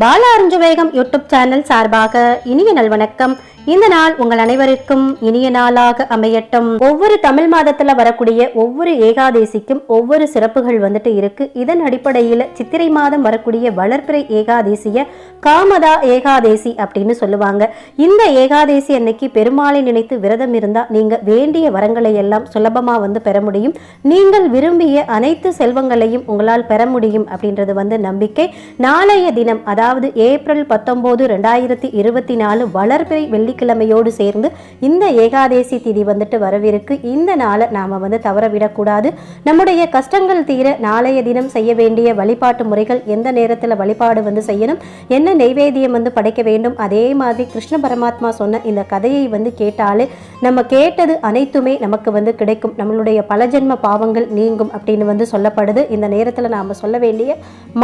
பாலா அருஞ்சுவேகம் YouTube channel சார்பாக இனிய நல்வணக்கம் இந்த நாள் உங்கள் அனைவருக்கும் இனிய நாளாக அமையட்டும். ஒவ்வொரு தமிழ் மாதத்துல வரக்கூடிய ஒவ்வொரு ஏகாதேசிக்கும் ஒவ்வொரு சிறப்புகள் வந்துட்டு இருக்கு. இதன் அடிப்படையில் சித்திரை மாதம் வரக்கூடிய வளர்ப்பிறை ஏகாதேசிய காமதா ஏகாதேசி அப்படின்னு சொல்லுவாங்க. இந்த ஏகாதேசி அன்னைக்கு பெருமாளை நினைத்து விரதம் இருந்தா நீங்க வேண்டிய வரங்களை எல்லாம் சுலபமா வந்து பெற முடியும். நீங்கள் விரும்பிய அனைத்து செல்வங்களையும் உங்களால் பெற முடியும் அப்படின்றது வந்து நம்பிக்கை. நாளைய தினம் அதாவது அதாவது ஏப்ரல் பத்தொம்போது ரெண்டாயிரத்தி இருபத்தி நாலு வளர்பிறை வெள்ளிக்கிழமையோடு சேர்ந்து இந்த ஏகாதேசி திதி வந்துட்டு வரவிருக்கு. இந்த நாளை நாம வந்து தவறவிடக்கூடாது நம்முடைய கஷ்டங்கள் தீர நாளைய தினம் செய்ய வேண்டிய வழிபாட்டு முறைகள் எந்த நேரத்தில் வழிபாடு வந்து செய்யணும்? என்ன நெய்வேத்தியம் வந்து படைக்க வேண்டும்? அதே மாதிரி கிருஷ்ண பரமாத்மா சொன்ன இந்த கதையை வந்து கேட்டாலே நம்ம கேட்டது அனைத்துமே நமக்கு வந்து கிடைக்கும். நம்மளுடைய பல ஜென்ம பாவங்கள் நீங்கும் அப்படின்னு வந்து சொல்லப்படுது. இந்த நேரத்தில் நாம் சொல்ல வேண்டிய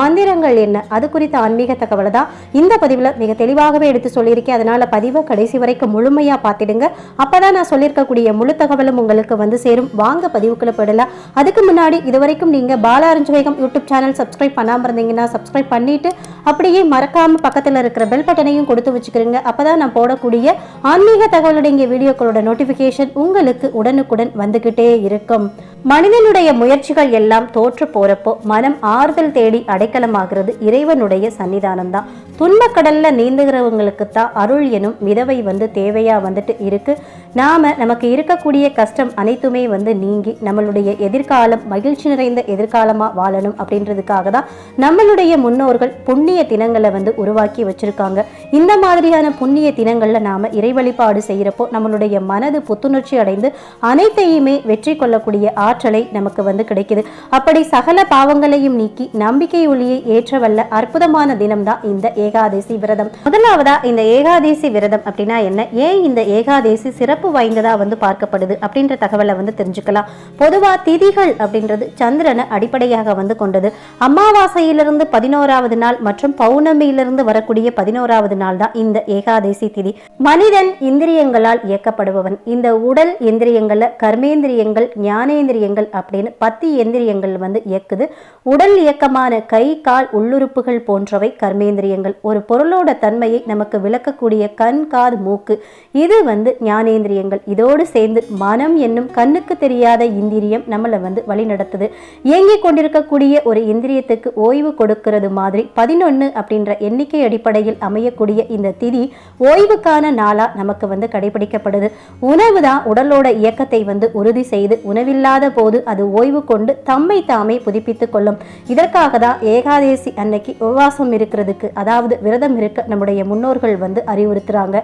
மந்திரங்கள் என்ன? அது குறித்த ஆன்மீக தகவலை தான் இந்த பதிவில் மிக தெளிவாகவே எடுத்து சொல்லியிருக்கேன். அதனால் பதிவை கடைசி வரைக்கும் முழுமையாக பார்த்துடுங்க. அப்போ தான் நான் சொல்லியிருக்கக்கூடிய முழு தகவலும் உங்களுக்கு வந்து சேரும். வாங்க பதிவுக்குள்ள போயிடலாம். அதுக்கு முன்னாடி இது வரைக்கும் நீங்கள் பாலா அருஞ்சுவேகம் யூடியூப் சேனல் சப்ஸ்கிரைப் பண்ணாமல் இருந்தீங்கன்னா சப்ஸ்கிரைப் பண்ணிட்டு அப்படியே மறக்காமல் பக்கத்தில் இருக்கிற பெல் பட்டனையும் கொடுத்து வச்சுக்கிறீங்க. அப்போ தான் நான் போடக்கூடிய ஆன்மீக தகவலுடைய வீடியோக்களோட நோட்டிஃபிகேஷன் உங்களுக்கு உடனுக்குடன் வந்துக்கிட்டே இருக்கும். மனிதனுடைய முயற்சிகள் எல்லாம் தோற்று போறப்போ மனம் ஆறுதல் தேடி அடைக்கலமாகிறது இறைவனுடைய சன்னிதானம் தான் துன்பக்கடலில் நீந்துகிறவங்களுக்கு தான் அருள் எனும் மிதவை வந்து தேவையாக வந்துட்டு இருக்கு. நாம் நமக்கு இருக்கக்கூடிய கஷ்டம் அனைத்துமே வந்து நீங்கி நம்மளுடைய எதிர்காலம் மகிழ்ச்சி நிறைந்த எதிர்காலமாக வாழணும் அப்படின்றதுக்காக தான் நம்மளுடைய முன்னோர்கள் புண்ணிய தினங்களை வந்து உருவாக்கி வச்சுருக்காங்க. இந்த மாதிரியான புண்ணிய தினங்களில் நாம் இறை வழிபாடு செய்யறப்போ நம்மளுடைய மனது புத்துணர்ச்சி அடைந்து அனைத்தையுமே வெற்றி கொள்ளக்கூடிய ஆற்றலை நமக்கு வந்து கிடைக்குது. அப்படி சகல பாவங்களையும் நீக்கி நம்பிக்கை ஒளியை ஏற்றவல்ல அற்புதமான தினம்தான் தான் இந்த ஏகாதேசி விரதம். முதலாவதா இந்த ஏகாதேசி விரதம் அப்படின்னா என்ன? ஏன் இந்த ஏகாதேசி சிறப்பு வாய்ந்ததா வந்து பார்க்கப்படுது அப்படின்ற தகவலை வந்து தெரிஞ்சுக்கலாம். பொதுவா திதிகள் அப்படின்றது சந்திரனை அடிப்படையாக வந்து கொண்டது. அமாவாசையிலிருந்து பதினோராவது நாள் மற்றும் பௌர்ணமியிலிருந்து வரக்கூடிய பதினோராவது நாள் தான் இந்த ஏகாதேசி திதி. மனிதன் இந்திரியங்களால் இயக்கப்படுபவன். இந்த உடல் இந்திரியங்கள்ல கர்மேந்திரியங்கள் ஞானேந்திரியங்கள் அப்படின்னு பத்து எந்திரியங்கள் வந்து இயக்குது. உடல் இயக்கமான கை கால் உள்ளுறுப்புகள் போன்றவை கர்மேந்திரியங்கள். ஒரு பொருளோட தன்மையை நமக்கு விளக்கக்கூடிய கண் காது மூக்கு இது வந்து ஞானேந்திரியங்கள். இதோடு சேர்ந்து மனம் என்னும் கண்ணுக்கு தெரியாத இந்திரியம் நம்மளை வந்து வழிநடத்துது. இயங்கிக் கொண்டிருக்கக்கூடிய ஒரு இந்திரியத்துக்கு ஓய்வு கொடுக்கிறது மாதிரி பதினொன்று அப்படின்ற எண்ணிக்கை அடிப்படையில் அமையக்கூடிய இந்த திதி ஓய்வுக்கான நாளா நமக்கு வந்து கடைபிடிக்கப்படுது. உணவு தான் உடலோட இயக்கத்தை வந்து உறுதி செய்து உணவில்லாத போது அது ஓய்வு கொண்டு தம்மை தாமே புதுப்பித்துக் கொள்ளும். இதற்காக தான் ஏகாதேசி அன்னைக்கு உபவாசம் இருக்கிறது. இருக்கிறதுக்கு அதாவது விரதம் இருக்க நம்முடைய முன்னோர்கள் வந்து அறிவுறுத்துறாங்க.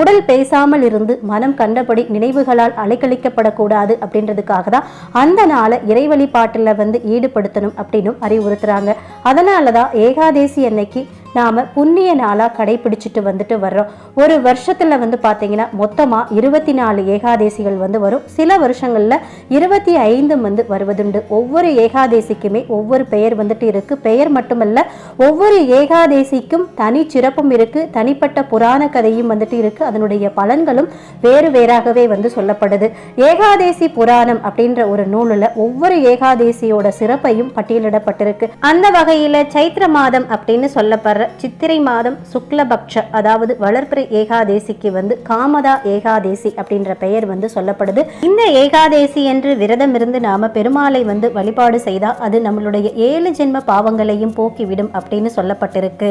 உடல் பேசாமல் இருந்து மனம் கண்டபடி நினைவுகளால் அலைக்கழிக்கப்படக்கூடாது அப்படின்றதுக்காக தான் அந்த நாளை இறை வழிபாட்டில் வந்து ஈடுபடுத்தணும் அப்படின்னும் அறிவுறுத்துறாங்க. அதனால தான் ஏகாதேசி அன்னைக்கு நாம் புண்ணிய நாளாக கடைபிடிச்சிட்டு வந்துட்டு வர்றோம். ஒரு வருஷத்தில் வந்து பார்த்தீங்கன்னா மொத்தமாக இருபத்தி நாலு ஏகாதேசிகள் வந்து வரும். சில வருஷங்களில் இருபத்தி ஐந்து வந்து வருவதுண்டு. ஒவ்வொரு ஏகாதேசிக்குமே ஒவ்வொரு பெயர் வந்துட்டு இருக்குது பெயர் மட்டுமல்ல ஒவ்வொரு ஏகாதேசிக்கும் தனி சிறப்பும் இருக்குது தனிப்பட்ட புராண கதையும் வந்துட்டு இருக்குது அதனுடைய பலன்களும் வேறு வேறாகவே வந்து சொல்லப்படுது. ஏகாதேசி புராணம் அப்படின்ற ஒரு நூலில் ஒவ்வொரு ஏகாதேசியோட சிறப்பையும் பட்டியலிடப்பட்டிருக்கு. அந்த வகையில் சைத்திர மாதம் அப்படின்னு சொல்லப்படுற சித்திரை மாதம் சுக்லபக்ஷ அதாவது வளர்ப்பிறை ஏகாதேசிக்கு வந்து காமதா ஏகாதேசி அப்படின்ற பெயர் வந்து சொல்லப்படுது. இந்த ஏகாதேசி என்று விரதம் இருந்து நாம பெருமாளை வந்து வழிபாடு செய்தா அது நம்மளுடைய ஏழு ஜென்ம பாவங்களையும் போக்கிவிடும் அப்படின்னு சொல்லப்பட்டிருக்கு.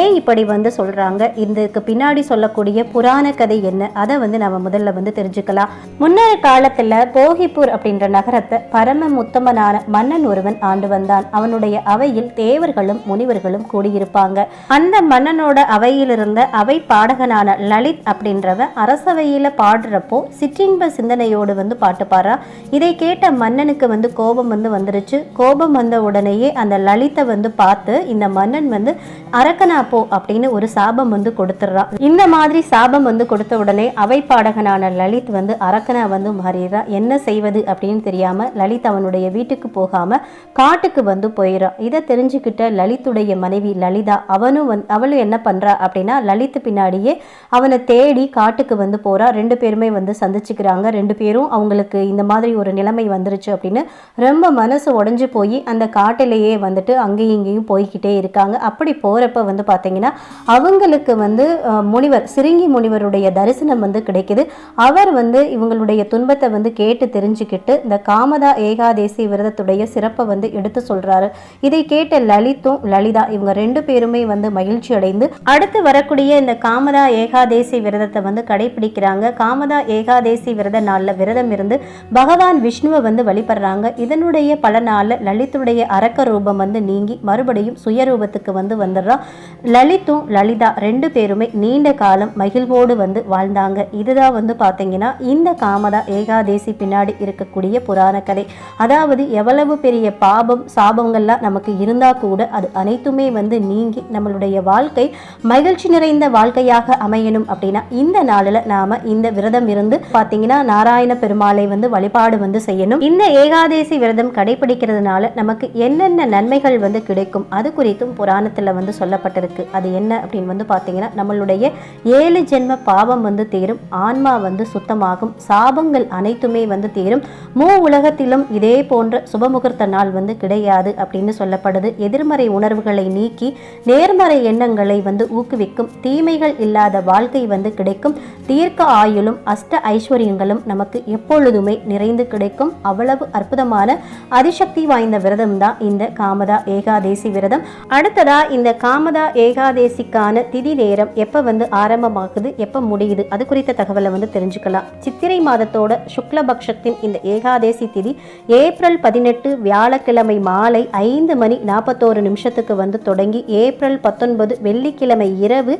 ஏன் இப்படி வந்து சொல்றாங்க? இதுக்கு பின்னாடி சொல்லக்கூடிய புராண கதை என்ன? அதை வந்து நம்ம முதல்ல வந்து தெரிஞ்சுக்கலாம். முன்னொரு காலத்துல போகிப்பூர் அப்படின்ற நகரத்தை பரம முத்தமனான மன்னன் ஒருவன் ஆண்டு வந்தான். அவனுடைய அவையில் தேவர்களும் முனிவர்களும் கூடியிருப்பாங்க. அந்த மன்னனோட அவையில் இருந்த அவை பாடகனான லலித் அப்படின்றவன் அரசவையில பாடுறப்போ சிற்றின்ப சிந்தனையோடு வந்து பாட்டு பாடுறா. இதை கேட்ட மன்னனுக்கு வந்து கோபம் வந்து வந்துருச்சு. கோபம் வந்த உடனேயே அந்த லலித்தை வந்து பார்த்து இந்த மன்னன் வந்து அரக்கனா போ அப்படின்னு ஒரு சாபம் வந்து கொடுத்துட்றான் இந்த மாதிரி சாபம் வந்து கொடுத்த உடனே அவை பாடகனான லலித் வந்து அரக்கனா வந்து மாறிடுறான் என்ன செய்வது அப்படின்னு தெரியாம லலித் அவனுடைய வீட்டுக்கு போகாம காட்டுக்கு வந்து போயிடுறான் இதை தெரிஞ்சுக்கிட்ட லலித்துடைய மனைவி லலிதா அவனும் வந்து அவளும் என்ன பண்றா? அப்படின்னா லலித் பின்னாடியே அவனை தேடி காட்டுக்கு வந்து போறா. ரெண்டு பேருமே வந்து சந்திச்சுக்கிறாங்க. ரெண்டு பேரும் அவங்களுக்கு இந்த மாதிரி ஒரு நிலைமை வந்துருச்சு அப்படின்னு ரொம்ப மனசு உடஞ்சு போய் அந்த காட்டிலேயே வந்துட்டு அங்கேயும் இங்கேயும் போய்கிட்டே இருக்காங்க. அப்படி போகிறப்ப வந்து பார்த்தீங்கன்னா அவங்களுக்கு வந்து முனிவர் சிறுங்கி முனிவருடைய தரிசனம் வந்து கிடைக்குது. அவர் வந்து இவங்களுடைய துன்பத்தை வந்து கேட்டு தெரிஞ்சுக்கிட்டு இந்த காமதா ஏகாதேசி விரதத்துடைய சிறப்பை வந்து எடுத்து சொல்கிறாரு இதை கேட்ட லலித்தும் லலிதா இவங்க ரெண்டு பேருமே வந்து மகிழ்ச்சி அடைந்து அடுத்து வரக்கூடிய இந்த காமதா ஏகாதேசி விரதத்தை வந்து கடைபிடிக்கிறாங்க. காமதா ஏகாதேசி விரத நாள்ல விரதம் இருந்து பகவான் விஷ்ணுவை வந்து வழிபடுறாங்க. இதனுடைய பலனால லலித்துடைய அரக்க ரூபம் வந்து நீங்கி மறுபடியும் சுயரூபத்துக்கு வந்து வந்துடுறா லலித்தும் லலிதா ரெண்டு பேருமே நீண்ட காலம் மகிழ்வோடு வந்து வாழ்ந்தாங்க. இதுதான் வந்து பார்த்தீங்கன்னா இந்த காமதா ஏகாதேசி பின்னாடி இருக்கக்கூடிய புராண கதை. அதாவது எவ்வளவு பெரிய பாபம் சாபங்கள்லாம் நமக்கு இருந்தா கூட அது அனைத்துமே வந்து நீங்கி நம்மளுடைய வாழ்க்கை மகிழ்ச்சி நிறைந்த வாழ்க்கையாக அமையணும் அப்படின்னா இந்த நாளில் நாம இந்த விரதம் இருந்து பார்த்தீங்கன்னா நாராயண பெருமாளை வந்து வழிபாடு வந்து செய்யணும். இந்த ஏகாதேசி விரதம் கடைபிடிக்கிறதுனால நமக்கு என்னென்ன நன்மைகள் வந்து கிடைக்கும் அது குறித்தும் புராணத்தில் வந்து சொல்லப்பட்டிருக்கு. அது என்ன அப்படின்னு வந்து பார்த்தீங்கன்னா நம்மளுடைய ஏழு ஜென்ம பாவம் வந்து தீரும். ஆன்மா வந்து சுத்தமாகும். சாபங்கள் அனைத்துமே வந்து தீரும். மூ உலகத்திலும் இதே போன்ற சுபமுகூர்த்த நாள் வந்து கிடையாது அப்படின்னு சொல்லப்படுது. எதிர்மறை உணர்வுகளை நீக்கி நேர்மறை எண்ணங்களை வந்து ஊக்குவிக்கும். தீமைகள் இல்லாத வாழ்க்கை வந்து கிடைக்கும். தீர்க்க ஆயுளும் அஷ்ட ஐஸ்வர்யங்களும் நமக்கு எப்பொழுதுமே நிறைந்து கிடைக்கும். அவ்வளவு அற்புதமான அதிசக்தி வாய்ந்த விரதம் தான் இந்த காமதா ஏகாதேசி விரதம். அடுத்ததா இந்த காமதா ஏகாதேசிக்கான திதி நேரம் எப்போ வந்து ஆரம்பமாகுது எப்போ முடியுது? அது குறித்த தகவலை வந்து தெரிஞ்சுக்கலாம். சித்திரை மாதத்தோட சுக்லபக்ஷத்தின் இந்த ஏகாதேசி திதி ஏப்ரல் பதினெட்டு வியாழக்கிழமை மாலை ஐந்து மணி நாற்பத்தோரு நிமிஷத்துக்கு வந்து தொடங்கி ஏப்ரல் பத்தொன்பது வெள்ளிக்கிழமை இரவு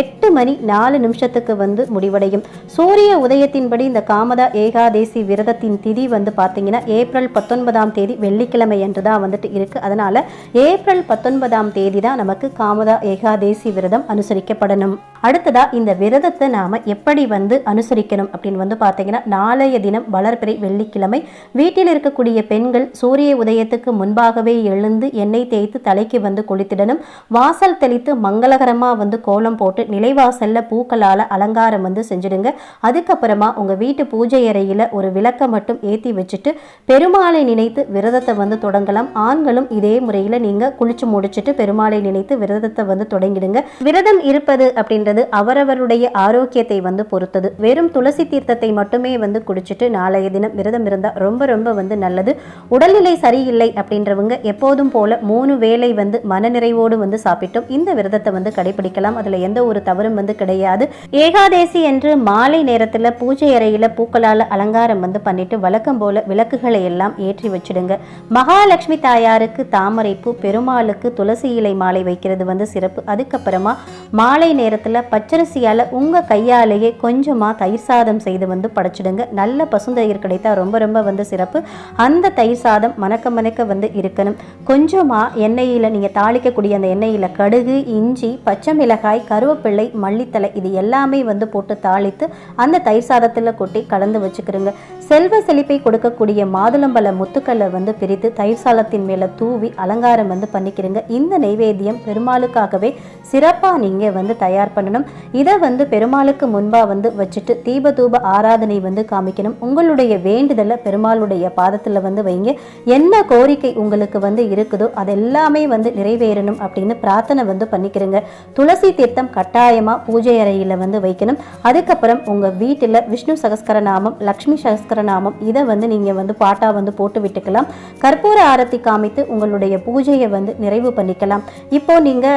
எட்டு மணி நாலு நிமிஷத்துக்கு வந்து முடிவடையும். சூரிய உதயத்தின்படி இந்த காமதா ஏகாதேசி விரதத்தின் திதி வந்து பார்த்தீங்கன்னா ஏப்ரல் பத்தொன்பதாம் தேதி வெள்ளிக்கிழமை என்று தான் வந்துட்டு இருக்குது அதனால் ஏப்ரல் பத்தொன்பதாம் தேதி தான் நமக்கு காமதா ஏகாதேசி விரதம் அனுசரிக்கப்படணும். அடுத்ததா இந்த விரதத்தை நாம எப்படி வந்து அனுசரிக்கணும் அப்படின்னு வந்து பார்த்தீங்கன்னா நாளைய தினம் வளர்பிறை வெள்ளிக்கிழமை வீட்டில் இருக்கக்கூடிய பெண்கள் சூரிய உதயத்துக்கு முன்பாகவே எழுந்து எண்ணெய் தேய்த்து தலைக்கு வந்து குளித்திடணும். வாசல் தெளித்து மங்களகரமா வந்து கோலம் போட்டு நிலைவாசல்ல பூக்களால அலங்காரம் வந்து செஞ்சிடுங்க. அதுக்கப்புறமா உங்க வீட்டு பூஜை அறையில ஒரு விளக்க மட்டும் ஏத்தி வச்சுட்டு பெருமாளை நினைத்து விரதத்தை வந்து தொடங்கலாம். ஆண்களும் இதே முறையில நீங்க குளிச்சு முடிச்சுட்டு பெருமாளை நினைத்து விரதத்தை வந்து தொடங்கிடுங்க. விரதம் இருப்பது அப்படின்றது அவரவருடைய ஆரோக்கியத்தை வந்து பொறுத்தது. வெறும் துளசி தீர்த்தத்தை மட்டுமே வந்து குடிச்சிட்டு நாளைய தினம் விரதம் இருந்தால் ரொம்ப ரொம்ப வந்து நல்லது. உடல்நிலை சரியில்லை அப்படின்றவங்க எப்போதும் போல மூணு வேளை வந்து மனநிறைவோடு வந்து சாப்பிட்டோம். இந்த விரதத்தை வந்து கடைபிடிக்கலாம். அதுல எந்த ஒரு தவறும் வந்து கிடையாது. ஏகாதேசி என்று மாலை நேரத்துல பூஜை அறையில் பூக்களால அலங்காரம் வந்து பண்ணிட்டு வழக்கம் போல விளக்குகளை எல்லாம் ஏற்றி வச்சிடுங்க. மகாலட்சுமி தாயாருக்கு தாமரைப்பூ பெருமாளுக்கு துளசி இலை மாலை வைக்கிறது வந்து சிறப்பு. அதுக்கப்புறமா மாலை நேரத்துல பச்சரிசியால உங்க கையாலேயே கொஞ்சமா தயிர் சாதம் செய்து வந்து படைச்சிடுங்க. நல்ல பசுந்தயிர் கிடைத்தா ரொம்ப ரொம்ப வந்து சிறப்பு. அந்த தயிர் சாதம் மணக்க மணக்க வந்து இருக்கணும். கொஞ்சமா எண்ணெயில் நீங்க தாளிக்கக்கூடிய அந்த எண்ணெயில் கடுகு இஞ்சி பச்சை மிளகாய் கருவேப்பிள்ளை மல்லித்தலை இது எல்லாமே வந்து போட்டு தாளித்து அந்த தயிர் சாதத்துல கொட்டி கலந்து வச்சுக்கிறோங்க செல்வ செழிப்பை கொடுக்கக்கூடிய மாதுளம்பழ முத்துக்களை வந்து பிரித்து தயிர் சாதத்தின் மேல தூவி அலங்காரம் வந்து பண்ணிக்கிறீங்க இந்த நெய்வேத்தியம் பெருமாளுக்காகவே சிறப்பாக நீங்கள் வந்து தயார் பண்ணணும். இதை வந்து பெருமாளுக்கு முன்பாக வந்து வச்சுட்டு தீபதூப ஆராதனை வந்து காமிக்கணும். உங்களுடைய வேண்டுதலை பெருமாளுடைய பாதத்தில் வந்து வைங்க. என்ன கோரிக்கை உங்களுக்கு வந்து இருக்குதோ அதெல்லாமே வந்து நிறைவேறணும் அப்படின்னு பிரார்த்தனை வந்து பண்ணிக்கிறேங்க. துளசி தீர்த்தம் கட்டாயமாக பூஜை அறையில் வந்து வைக்கணும். அதுக்கப்புறம் உங்கள் வீட்டில் விஷ்ணு சகஸ்கரநாமம் லக்ஷ்மி சகஸ்கரநாமம் இதை வந்து நீங்கள் வந்து பாட்டாக வந்து போட்டு விட்டுக்கலாம். கற்பூர ஆரத்தி காமித்து உங்களுடைய பூஜையை வந்து நிறைவு பண்ணிக்கலாம். இப்போ நீங்க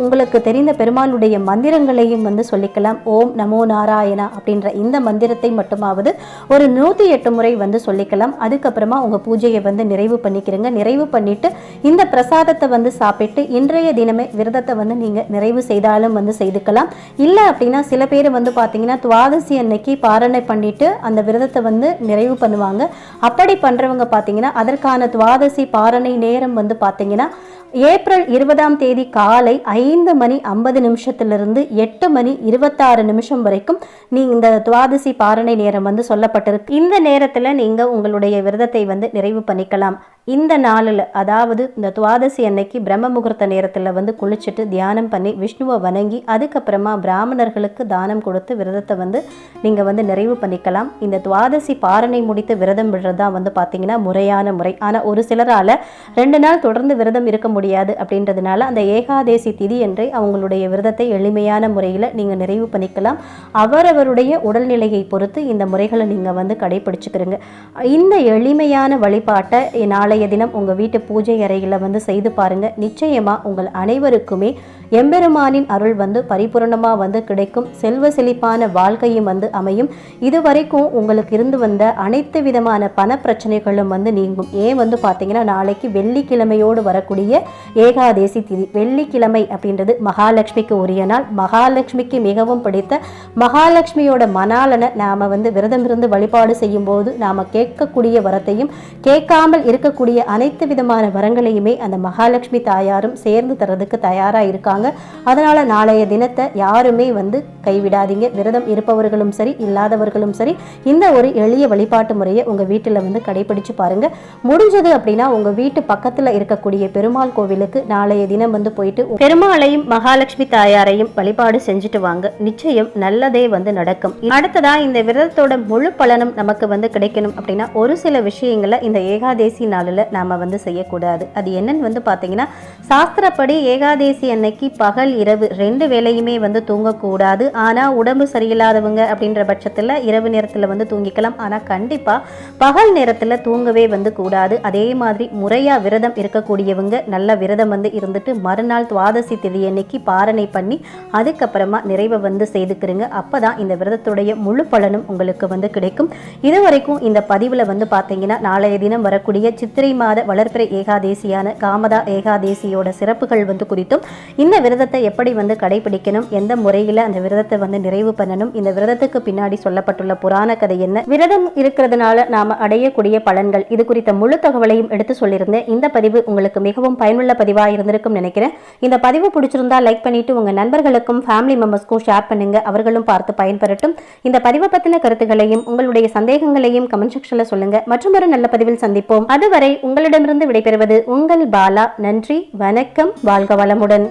உங்களுக்கு தெரிந்த பெருமாளுடைய மந்திரங்களையும் வந்து சொல்லிக்கலாம். ஓம் நமோ நாராயணா அப்படின்ற இந்த மந்திரத்தை மட்டுமாவது ஒரு நூற்றி எட்டு முறை வந்து சொல்லிக்கலாம். அதுக்கப்புறமா உங்க பூஜையை வந்து நிறைவு பண்ணிக்கிறீங்க. நிறைவு பண்ணிட்டு இந்த பிரசாதத்தை வந்து சாப்பிட்டு இன்றைய தினமே விரதத்தை வந்து நீங்க நிறைவு செய்தாலும் வந்து செய்துக்கலாம். இல்லை அப்படின்னா சில பேர் வந்து பார்த்தீங்கன்னா துவாதசி அன்னைக்கு பாரணை பண்ணிட்டு அந்த விரதத்தை வந்து நிறைவு பண்ணுவாங்க. அப்படி பண்றவங்க பார்த்தீங்கன்னா அதற்கான துவாதசி பாரணை நேரம் வந்து பார்த்தீங்கன்னா ஏப்ரல் இருபதாம் தேதி தேதி காலை ஐந்து மணி ஐம்பது நிமிஷத்திலிருந்து எட்டு மணி இருபத்தாறு நிமிஷம் வரைக்கும் நீ இந்த துவாதசி பாரணை நேரம் வந்து சொல்லப்பட்டிருக்கு. இந்த நேரத்தில் நீங்கள் உங்களுடைய விரதத்தை வந்து நிறைவு பண்ணிக்கலாம். இந்த நாளில் அதாவது இந்த துவாதசி அன்னைக்கு பிரம்ம முகூர்த்த நேரத்தில் வந்து குளிச்சுட்டு தியானம் பண்ணி விஷ்ணுவை வணங்கி அதுக்கப்புறமா பிராமணர்களுக்கு தானம் கொடுத்து விரதத்தை வந்து நீங்கள் வந்து நிறைவு பண்ணிக்கலாம். இந்த துவாதசி பாரணை முடித்து விரதம் விடுறதா வந்து பார்த்தீங்கன்னா முறையான முறை. ஆனால் ஒரு சிலரால் ரெண்டு நாள் தொடர்ந்து விரதம் இருக்க முடியாது அப்படின்றதுனால அந்த ஏகாதேசி திதி என்றே அவங்களுடைய விரதத்தை எளிமையான முறையில் நீங்கள் நிறைவு பண்ணிக்கலாம். அவரவருடைய உடல்நிலையை பொறுத்து இந்த முறைகளை நீங்கள் வந்து கடைபிடிச்சுக்கிறீங்க. இந்த எளிமையான வழிபாட்டை நாளைய தினம் உங்கள் வீட்டு பூஜை அறையில் வந்து செய்து பாருங்கள் நிச்சயமாக உங்கள் அனைவருக்குமே எம்பெருமானின் அருள் வந்து பரிபூரணமாக வந்து கிடைக்கும். செல்வ செழிப்பான வாழ்க்கையும் வந்து அமையும். இதுவரைக்கும் உங்களுக்கு இருந்து வந்த அனைத்து விதமான பண பிரச்சனைகளும் வந்து நீங்கும். ஏன் வந்து பார்த்தீங்கன்னா நாளைக்கு வெள்ளிக்கிழமையோடு வரக்கூடிய ஏகாதேசி திதி. வெள்ளிக்கிழமை அப்படின்றது மகாலட்சுமிக்கு உரிய நாள். மகாலட்சுமிக்கு மிகவும் பிடித்த மகாலட்சுமியோட மணாலனை நாம் வந்து விரதம் இருந்து வழிபாடு செய்யும்போது நாம் கேட்கக்கூடிய வரத்தையும் கேட்காமல் இருக்கக்கூடிய அனைத்து விதமான வரங்களையுமே அந்த மகாலட்சுமி தாயாரும் சேர்ந்து தரதுக்கு தயாராக இருக்காங்க. அதனால் நாளைய தினத்தை யாருமே வந்து கைவிடாதீங்க. விரதம் இருப்பவர்களும் சரி இல்லாதவர்களும் சரி இந்த ஒரு எளிய வழிபாட்டு முறையை உங்கள் வீட்டில் வந்து கடைபிடிச்சு பாருங்க. முடிஞ்சது அப்படின்னா உங்கள் வீட்டு பக்கத்தில் இருக்கக்கூடிய பெருமாள் கோவிலுக்கு நாளைய தினம் வந்து போயிட்டு பெருமாளையும் மகாலட்சுமி தாயாரையும் வழிபாடு செஞ்சுட்டு வாங்க. நிச்சயம் நல்லதே வந்து நடக்கும். அடுத்ததா இந்த விரதத்தோட முழு பலனும் நமக்கு வந்து கிடைக்கணும் அப்படின்னா ஒரு சில விஷயங்களை இந்த ஏகாதேசி நாளில் நாம வந்து செய்யக்கூடாது. அது என்னன்னு வந்து பார்த்தீங்கன்னா சாஸ்திரப்படி ஏகாதேசி அன்னைக்கு பகல் இரவு ரெண்டு வேலையுமே வந்து தூங்கக்கூடாது. ஆனால் உடம்பு சரியில்லாதவங்க அப்படின்ற பட்சத்தில் இரவு நேரத்தில் வந்து தூங்கிக்கலாம். ஆனால் கண்டிப்பாக பகல் நேரத்தில் தூங்கவே வந்து கூடாது. அதே மாதிரி முறையாக விரதம் இருக்கக்கூடியவங்க நல்ல விரதம் வந்து இருந்துட்டு மறுநாள் துவாதசி திதி அன்னைக்கு பாரணை பண்ணி அதுக்கப்புறமா நிறைவை வந்து செய்துக்கிறீங்க. அப்போ தான் இந்த விரதத்துடைய முழு பலனும் உங்களுக்கு வந்து கிடைக்கும். இது வரைக்கும் இந்த பதிவில் வந்து பார்த்தீங்கன்னா நாளைய தினம் வரக்கூடிய சித்திரை மாத வளர்ப்பிறை ஏகாதேசியான காமதா ஏகாதேசியோட சிறப்புகள் வந்து குறித்தும் இந்த விரதத்தை எப்படி வந்து கடைபிடிக்கணும் எந்த முறையில் அந்த விரதத்தை வந்து நிறைவு பண்ணணும் இந்த விரதத்துக்கு பின்னாடி சொல்லப்பட்டுள்ள புராண கதை என்ன விரதம் இருக்கிறதுனால நாம் அடையக்கூடிய பலன்கள் இது குறித்த முழு தகவலையும் எடுத்து சொல்லியிருந்தேன். இந்த பதிவு உங்களுக்கு மிகவும் பயனுள்ள பதிவாக இருந்திருக்கும் நினைக்கிறேன். இந்த பதிவு பிடிச்சிருந்தா லைக் பண்ணிட்டு உங்க நண்பர்களுக்கும் ஃபேமிலி மெம்பர்ஸ்க்கும் ஷேர் பண்ணுங்க. அவர்களும் பார்த்து பயன்பெறட்டும். இந்த பதிவை பத்தின கருத்துக்களையும் உங்களுடைய சந்தேகங்களையும் கமெண்ட் செக்ஷன்ல சொல்லுங்க. மற்றும் ஒரு நல்ல பதிவில் சந்திப்போம். அதுவரை உங்களிடமிருந்து விடைபெறுவது உங்கள் பாலா. நன்றி வணக்கம் வாழ்க வளமுடன்.